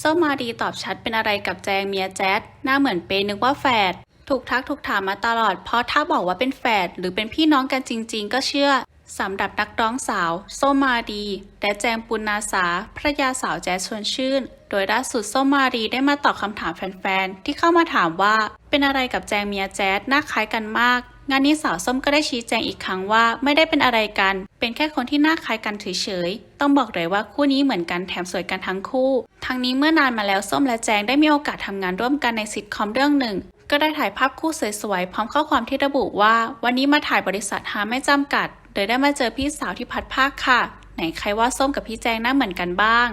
ส้มมาดีตอบชัดเป็นอะไรกับแจงเมียแจ๊ดหน้าเหมือนเปย์นึกว่าแฝดถูกทักถูกถามมาตลอด เพราะถ้าบอกว่าเป็นแฝดหรือเป็นพี่น้องกันจริง ๆ ก็เชื่อสำหรับนักร้องสาวส้มมาดีและแจงปุณนาสาภรรยาสาวแจ๊สชวนชื่น โดยล่าสุดส้มมารีได้มาตอบคำถามแฟนๆ ที่เข้ามาถามว่า เป็นอะไรกับแจงเมียแจ๊ดหน้าคล้ายกันมาก งานนี้สาวส้มก็ได้ชี้แจงอีกครั้งว่าไม่ได้เป็นอะไรกัน เป็นแค่คนที่หน้าคล้ายกันเฉยๆ ต้องบอกเลยว่าคู่นี้เหมือนกันแถมสวยกันทั้งคู่ ทั้งนี้เมื่อนานมาแล้วส้มและแจงได้มีโอกาสทำงานร่วมกันในซิทคอมเรื่องหนึ่ง ก็ได้ถ่ายภาพคู่สวยๆ พร้อมข้อความที่ระบุว่า วันนี้มาถ่ายบริษัทหาไม่จำกัด โดยได้มาเจอพี่สาวที่พัดภาคค่ะ ไหนใครว่าส้มกับพี่แจงหน้าเหมือนกันบ้าง